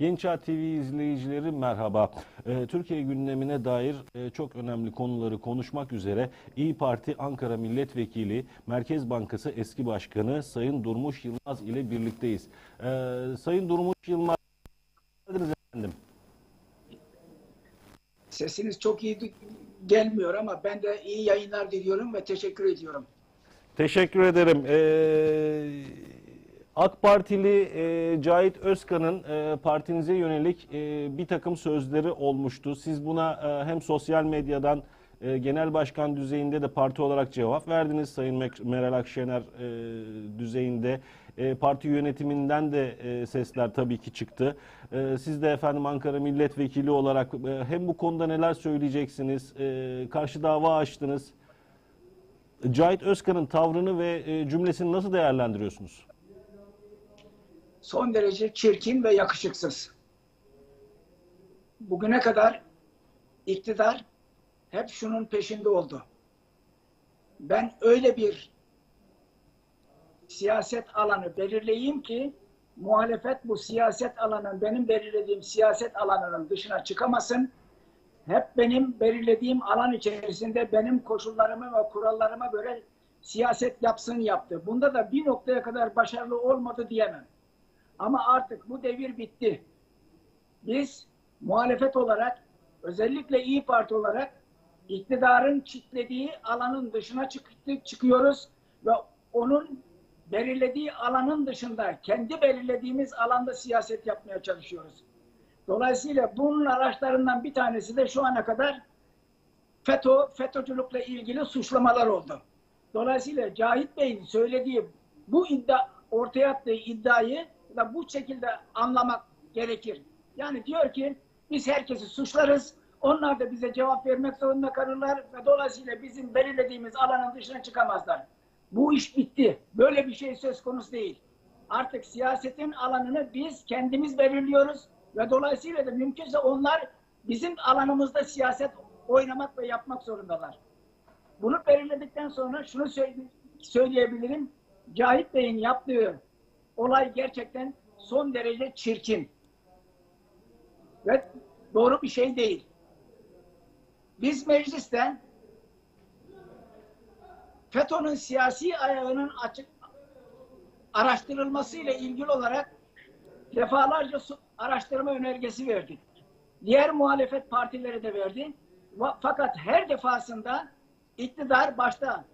Genç Ağ TV izleyicileri merhaba. Ee, Türkiye gündemine dair e, çok önemli konuları konuşmak üzere İyi Parti Ankara Milletvekili Merkez Bankası eski başkanı Sayın Durmuş Yılmaz ile birlikteyiz. Ee, Sayın Durmuş Yılmaz, efendim. Sesiniz çok iyi gelmiyor ama ben de iyi yayınlar diliyorum ve teşekkür ediyorum. Teşekkür ederim. Ee, AK Partili e, Cahit Özkan'ın e, partinize yönelik e, bir takım sözleri olmuştu. Siz buna e, hem sosyal medyadan e, genel başkan düzeyinde de parti olarak cevap verdiniz. Sayın Meral Akşener e, düzeyinde E, parti yönetiminden de e, sesler tabii ki çıktı. E, siz de efendim Ankara Milletvekili olarak e, hem bu konuda neler söyleyeceksiniz? E, karşı dava açtınız. Cahit Özkan'ın tavrını ve e, cümlesini nasıl değerlendiriyorsunuz? Son derece çirkin ve yakışıksız. Bugüne kadar iktidar hep şunun peşinde oldu. Ben öyle bir siyaset alanı belirleyeyim ki muhalefet bu siyaset alanının benim belirlediğim siyaset alanının dışına çıkamasın. Hep benim belirlediğim alan içerisinde benim koşullarıma ve kurallarıma göre siyaset yapsın yaptı. Bunda da bir noktaya kadar başarılı olmadı diyemem. Ama artık bu devir bitti. Biz muhalefet olarak özellikle İyi Parti olarak iktidarın çitlediği alanın dışına çıkıyoruz ve onun belirlediği alanın dışında kendi belirlediğimiz alanda siyaset yapmaya çalışıyoruz. Dolayısıyla bunun araçlarından bir tanesi de şu ana kadar FETÖ, FETÖ'cülükle ilgili suçlamalar oldu. Dolayısıyla Cahit Bey'in söylediği bu iddia ortaya attığı iddiayı da bu şekilde anlamak gerekir. Yani diyor ki biz herkesi suçlarız. Onlar da bize cevap vermek zorunda kalırlar ve dolayısıyla bizim belirlediğimiz alanın dışına çıkamazlar. Bu iş bitti. Böyle bir şey söz konusu değil. Artık siyasetin alanını biz kendimiz belirliyoruz ve dolayısıyla da mümkünse onlar bizim alanımızda siyaset oynamak ve yapmak zorundalar. Bunu belirledikten sonra şunu söyle- söyleyebilirim. Cahit Bey'in yaptığı olay gerçekten son derece çirkin. Ve doğru bir şey değil. Biz meclisten FETÖ'nün siyasi ayağının açık araştırılmasıyla ilgili olarak defalarca araştırma önergesi verdik. Diğer muhalefet partileri de verdi. Fakat her defasında iktidar başta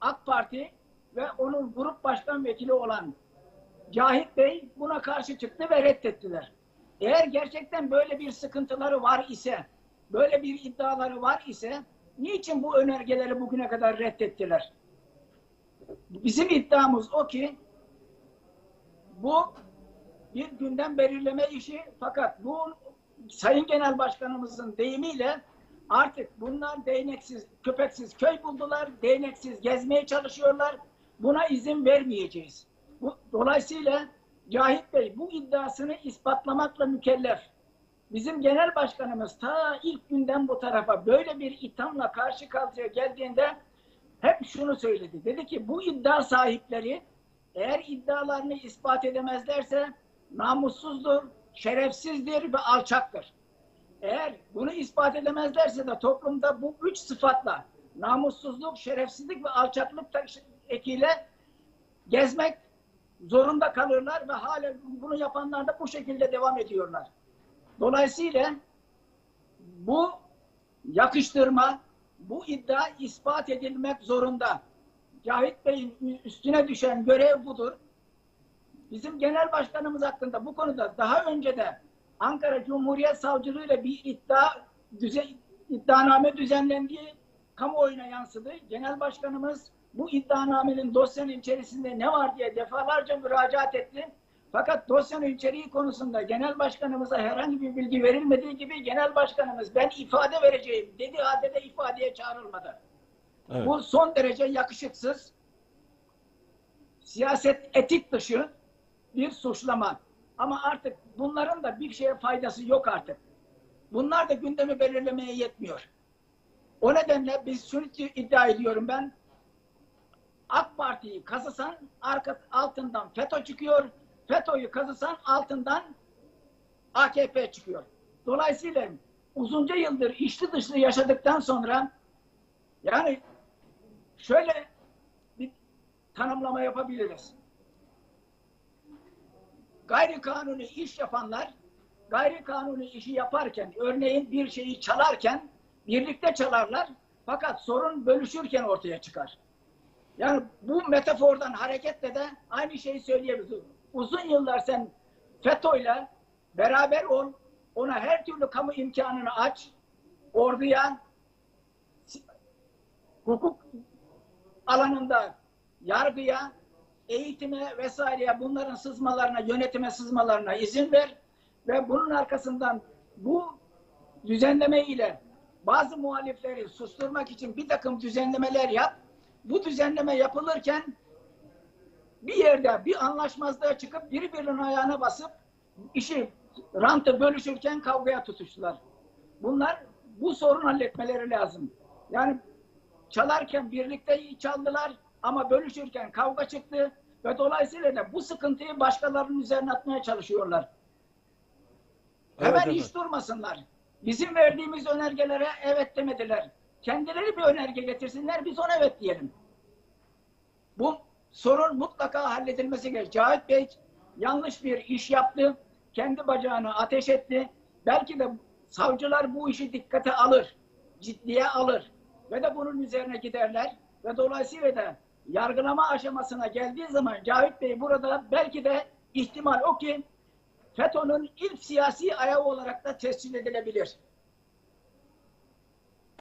AK Parti ve onun grup başkan vekili olan Cahit Bey buna karşı çıktı ve reddettiler. Eğer gerçekten böyle bir sıkıntıları var ise, böyle bir iddiaları var ise niçin bu önergeleri bugüne kadar reddettiler? Bizim iddiamız o ki bu bir gündem belirleme işi fakat bu Sayın Genel Başkanımızın deyimiyle artık bunlar değneksiz, köpeksiz köy buldular, değneksiz gezmeye çalışıyorlar. Buna izin vermeyeceğiz. Bu, dolayısıyla Cahit Bey bu iddiasını ispatlamakla mükellef. Bizim genel başkanımız ta ilk günden bu tarafa böyle bir ithamla karşı karşıya geldiğinde hep şunu söyledi. Dedi ki bu iddia sahipleri eğer iddialarını ispat edemezlerse namussuzdur, şerefsizdir ve alçaktır. Eğer bunu ispat edemezlerse de toplumda bu üç sıfatla namussuzluk, şerefsizlik ve alçaklık ekiyle gezmek zorunda kalırlar ve hala bunu yapanlar da bu şekilde devam ediyorlar. Dolayısıyla bu yakıştırma, bu iddia ispat edilmek zorunda. Cahit Bey'in üstüne düşen görev budur. Bizim genel başkanımız hakkında bu konuda daha önce de Ankara Cumhuriyet Savcılığı ile bir iddia düze, iddianame düzenlendiği kamuoyuna yansıdı. Genel başkanımız bu iddianamenin dosyanın içerisinde ne var diye defalarca müracaat etti. Fakat dosyanın içeriği konusunda genel başkanımıza herhangi bir bilgi verilmediği gibi genel başkanımız ben ifade vereceğim dediği halde de ifadeye çağrılmadı. Evet. Bu son derece yakışıksız, siyaset etik dışı bir suçlama. Ama artık bunların da bir şeye faydası yok artık. Bunlar da gündemi belirlemeye yetmiyor. O nedenle biz şunu iddia ediyorum ben. AK Parti'yi kazısan arka, altından FETÖ çıkıyor. FETÖ'yü kazısan altından AKP çıkıyor. Dolayısıyla uzunca yıldır içli dışlı yaşadıktan sonra yani şöyle bir tanımlama yapabiliriz. Gayri kanuni iş yapanlar gayri kanuni işi yaparken örneğin bir şeyi çalarken birlikte çalarlar fakat sorun bölüşürken ortaya çıkar. Yani bu metafordan hareketle de aynı şeyi söyleyebiliriz. Uzun yıllar sen FETÖ'yle beraber ol, ona her türlü kamu imkanını aç, orduya, hukuk alanında yargıya, eğitime vesaireye bunların sızmalarına, yönetime sızmalarına izin ver ve bunun arkasından bu düzenleme ile bazı muhalifleri susturmak için bir takım düzenlemeler yap. Bu düzenleme yapılırken bir yerde bir anlaşmazlığa çıkıp biri birinin ayağına basıp işi rantı bölüşürken kavgaya tutuştular. Bunlar bu sorun halletmeleri lazım. Yani çalarken birlikte çaldılar ama bölüşürken kavga çıktı ve dolayısıyla da bu sıkıntıyı başkalarının üzerine atmaya çalışıyorlar. Evet, Hemen evet. hiç durmasınlar. Bizim verdiğimiz önergelere evet demediler. Kendileri bir önerge getirsinler biz ona evet diyelim. Bu sorun mutlaka halledilmesi gerekiyor. Cahit Bey yanlış bir iş yaptı. Kendi bacağını ateş etti. Belki de savcılar bu işi dikkate alır. Ciddiye alır. Ve de bunun üzerine giderler. Ve dolayısıyla da yargılama aşamasına geldiği zaman Cahit Bey burada belki de ihtimal o ki FETÖ'nün ilk siyasi ayağı olarak da tescil edilebilir.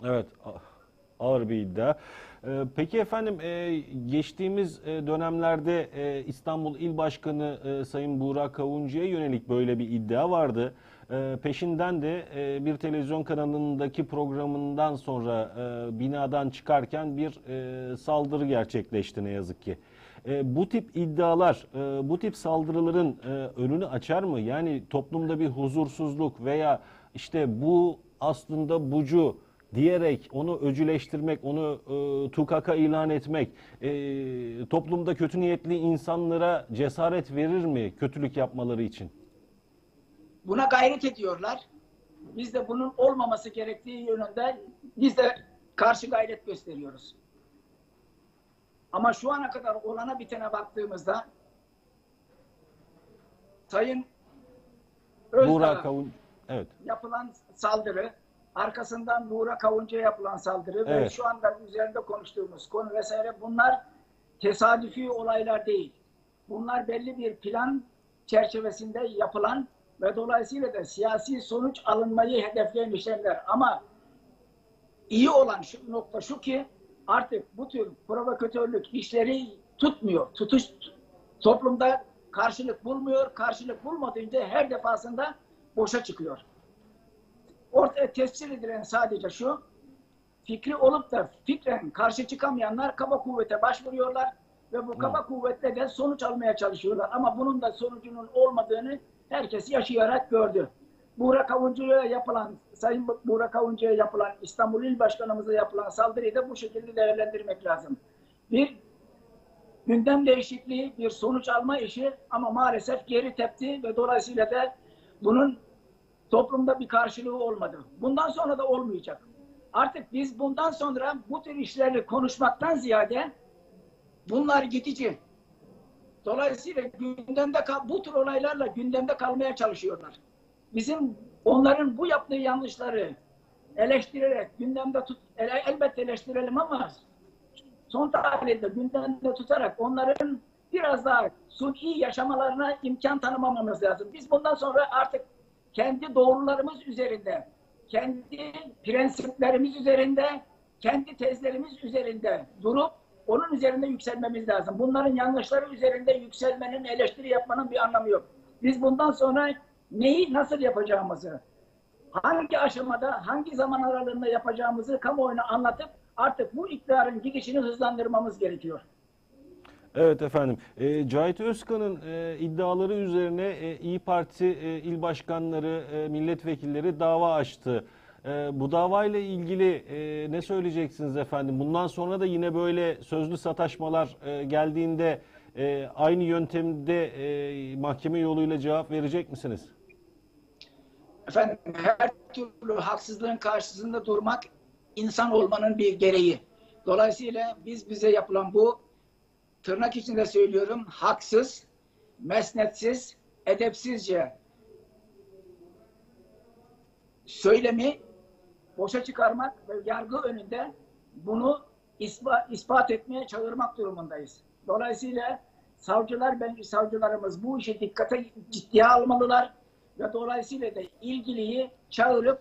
Evet, ağır bir iddia. Ee, Peki efendim, e, geçtiğimiz e, dönemlerde e, İstanbul İl Başkanı Sayın Buğra Kavuncu'ya yönelik böyle bir iddia vardı. Peşinden de bir televizyon kanalındaki programından sonra binadan çıkarken bir saldırı gerçekleşti ne yazık ki. E, Bu tip iddialar, e, bu tip saldırıların e, önünü açar mı? Yani toplumda bir huzursuzluk veya işte bu aslında bucu diyerek onu öcüleştirmek, onu e, tukaka ilan etmek e, toplumda kötü niyetli insanlara cesaret verir mi kötülük yapmaları için? Buna gayret ediyorlar. Biz de bunun olmaması gerektiği yönünde biz de karşı gayret gösteriyoruz. Ama şu ana kadar olana bitene baktığımızda Sayın Özdağ'a Kavun evet. yapılan saldırı, arkasından Buğra Kavuncu'ya yapılan saldırı ve Evet. şu anda üzerinde konuştuğumuz konu vesaire bunlar tesadüfi olaylar değil. Bunlar belli bir plan çerçevesinde yapılan ve dolayısıyla da siyasi sonuç alınmayı hedefleyen işlemler. Ama iyi olan şu nokta şu ki artık bu tür provokatörlük işleri tutmuyor. Tutuş toplumda karşılık bulmuyor. Karşılık bulmadığında her defasında boşa çıkıyor. Ortaya tescil edilen sadece şu, fikri olup da fikren karşı çıkamayanlar kaba kuvvete başvuruyorlar ve bu kaba kuvvetle de sonuç almaya çalışıyorlar. Ama bunun da sonucunun olmadığını herkes yaşayarak gördü. Buğra Kavuncu'ya yapılan, Sayın Buğra Kavuncu'ya yapılan, İstanbul İl Başkanımıza yapılan saldırıyı da bu şekilde değerlendirmek lazım. Bir gündem değişikliği, bir sonuç alma işi ama maalesef geri tepti ve dolayısıyla da bunun toplumda bir karşılığı olmadı. Bundan sonra da olmayacak. Artık biz bundan sonra bu tür işleri konuşmaktan ziyade bunlar gidici. Dolayısıyla gündemde bu tür olaylarla gündemde kalmaya çalışıyorlar. Bizim onların bu yaptığı yanlışları eleştirerek gündemde tut ele- elbette eleştirelim ama son tarihte gündemde tutarak onların biraz daha suni yaşamalarına imkan tanımamamız lazım. Biz bundan sonra artık kendi doğrularımız üzerinde, kendi prensiplerimiz üzerinde, kendi tezlerimiz üzerinde durup onun üzerinde yükselmemiz lazım. Bunların yanlışları üzerinde yükselmenin, eleştiri yapmanın bir anlamı yok. Biz bundan sonra neyi nasıl yapacağımızı, hangi aşamada, hangi zaman aralığında yapacağımızı kamuoyuna anlatıp artık bu iktidarın gidişini hızlandırmamız gerekiyor. Evet efendim. E, Cahit Özkan'ın e, iddiaları üzerine e, İyi Parti e, il başkanları, e, milletvekilleri dava açtı. E, bu davayla ilgili e, ne söyleyeceksiniz efendim? Bundan sonra da yine böyle sözlü sataşmalar e, geldiğinde e, aynı yöntemde e, mahkeme yoluyla cevap verecek misiniz? Efendim her türlü haksızlığın karşısında durmak insan olmanın bir gereği. Dolayısıyla biz bize yapılan bu tırnak içinde söylüyorum haksız, mesnetsiz, edepsizce söylemi boşa çıkarmak ve yargı önünde bunu ispat, ispat etmeye çağırmak durumundayız. Dolayısıyla savcılar, bence savcılarımız bu işi dikkate ciddiye almalılar ve dolayısıyla da ilgiliyi çağırıp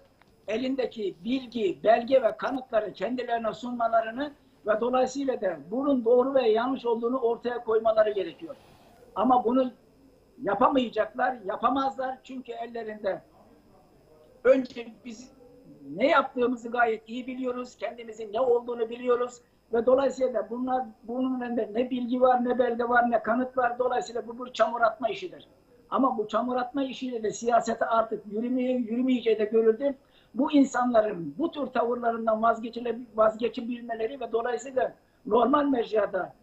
elindeki bilgi, belge ve kanıtları kendilerine sunmalarını ve dolayısıyla da bunun doğru ve yanlış olduğunu ortaya koymaları gerekiyor. Ama bunu yapamayacaklar, yapamazlar çünkü ellerinde önce biz ne yaptığımızı gayet iyi biliyoruz. Kendimizin ne olduğunu biliyoruz. Ve dolayısıyla da bunlar, bunun önünde ne bilgi var, ne belge var, ne kanıt var. Dolayısıyla bu bir çamur atma işidir. Ama bu çamur atma işiyle de siyasete artık yürümeye, yürümeyeceği de görüldü. Bu insanların bu tür tavırlarından vazgeçebilmeleri ve dolayısıyla normal mecrada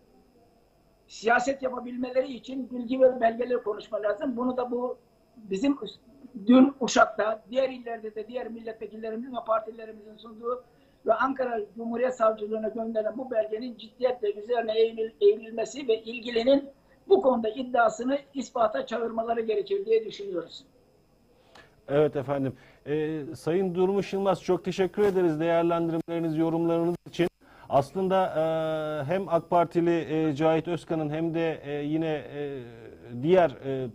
siyaset yapabilmeleri için bilgi ve belgeleri konuşma lazım. Bunu da bu bizim dün Uşak'ta, diğer illerde de diğer milletvekillerimizin ve partilerimizin sunduğu ve Ankara Cumhuriyet Savcılığına gönderen bu belgenin ciddiyetle üzerine eğil, eğilmesi ve ilgilinin bu konuda iddiasını ispata çağırmaları gerekir diye düşünüyoruz. Evet efendim. Ee, Sayın Durmuş Yılmaz çok teşekkür ederiz değerlendirmeleriniz, yorumlarınız için. Aslında e, hem AK Partili e, Cahit Özkan'ın hem de e, yine e, diğer e,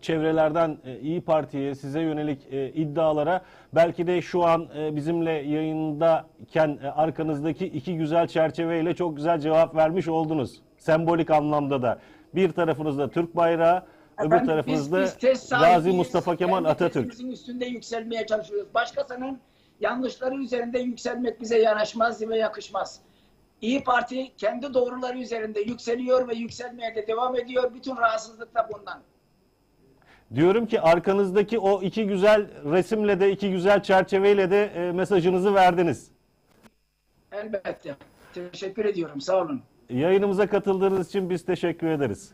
çevrelerden e, İyi Parti'ye size yönelik e, iddialara belki de şu an e, bizimle yayındayken e, arkanızdaki iki güzel çerçeveyle çok güzel cevap vermiş oldunuz. Sembolik anlamda da. Bir tarafınızda Türk bayrağı, öbür Efendim, tarafınızda biz- biz Gazi. Mustafa Kemal Kendi Atatürk. tezimizin üstünde yükselmeye çalışıyoruz. Başkasının yanlışları üzerinde yükselmek bize yanaşmaz ve yakışmaz. İyi Parti kendi doğruları üzerinde yükseliyor ve yükselmeye de devam ediyor. Bütün rahatsızlık da bundan. Diyorum ki arkanızdaki o iki güzel resimle de iki güzel çerçeveyle de e, mesajınızı verdiniz. Elbette. Teşekkür ediyorum. Sağ olun. Yayınımıza katıldığınız için biz teşekkür ederiz.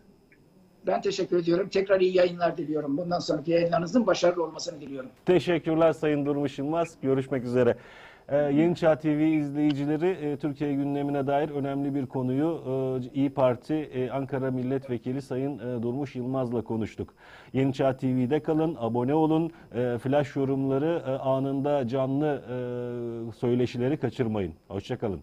Ben teşekkür ediyorum. Tekrar iyi yayınlar diliyorum. Bundan sonraki yayınlarınızın başarılı olmasını diliyorum. Teşekkürler Sayın Durmuş Yılmaz. Görüşmek üzere. Ee, Yeni Çağ TV izleyicileri e, Türkiye gündemine dair önemli bir konuyu e, İyi Parti e, Ankara Milletvekili Sayın e, Durmuş Yılmaz'la konuştuk. Yeni Çağ TV'de kalın, abone olun, e, flash yorumları e, anında canlı e, söyleşileri kaçırmayın. Hoşçakalın.